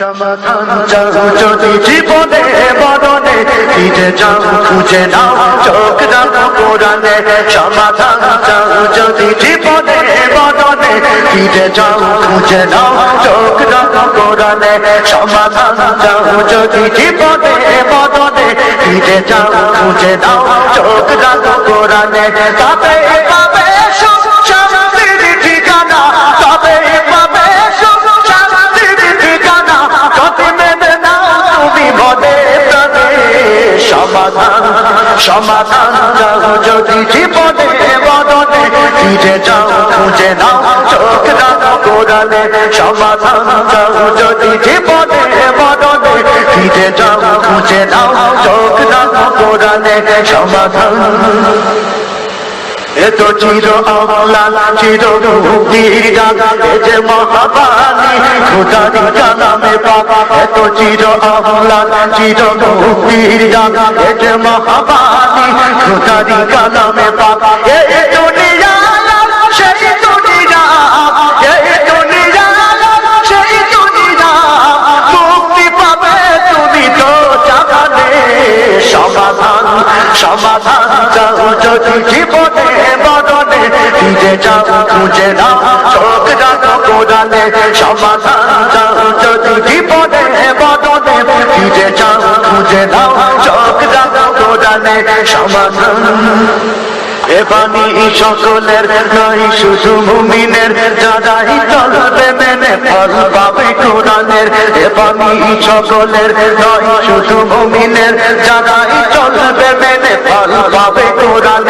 সমাধান যদি জীবনে মরণে, ফিরে যাও, খুঁজে নাও, চোখ রাখো কোরআনে। সমাধান যদি জীবনে মরণে, ফিরে যাও, খুঁজে নাও, চোখ রাখো কোরআনে। তবে পাবে সমাধান সমাধান যাও যদি জীবনে মরণে ফিরে যাও, খুঁজে নাও, চোখ দাও কোরআনে সমাধান যাও যদি জীবনে মরণে ফিরে যাও, খুঁজে নাও, চোখ দাও কোরআনে সমাধান এ তো চির অমলাল চির মুক্তির গান যে মহাবাণী, খোদারি কালামে বাবা এত চির অমলাল চির মুক্তির গান যে মহাবাণী, খোদারি কালামে পাক। খুঁজে নাও চোখ রাখো কোরআনে সমাধান চাও। যদি জীবনে মরণে ফিরে যাও খুঁজে নাও। চোখ রাখো কোরআনে সমাধান। এ বাণী সকলের নয় শুধু মুমিনের যারাই চলবে মেনে ফল পাবে কোরআনের। এ বাণী সকলের নয় শুধু মুমিনের যারাই চলবে মেনে ফল পাবে কোরআনের।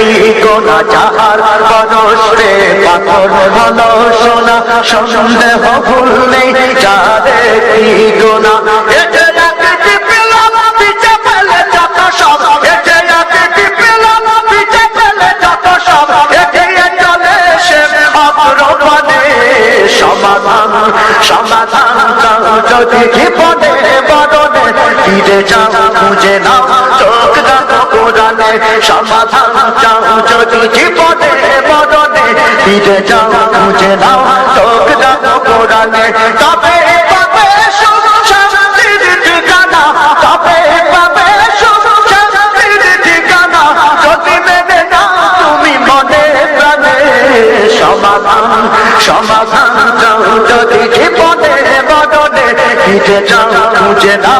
কি গোনা চাহার পরশে পাথর হলো সোনা, সন্দেহ ভুললে যারে কি গোনা সমাধান সমাধান যদি জীবনে মরণে ফিরে যাও, খুঁজে নাও। চোখ রাখো কোরআনে, সমাধান চাও। যদি জীবনে মরণে ফিরে যাও, খুঁজে নাও। চোখ রাখো কোরআনে, তবে ঠিকানা। ঠিকানা। যদি সমাধান সমাধান চাও। যদি জীবনে মরণে খুঁজে রাখো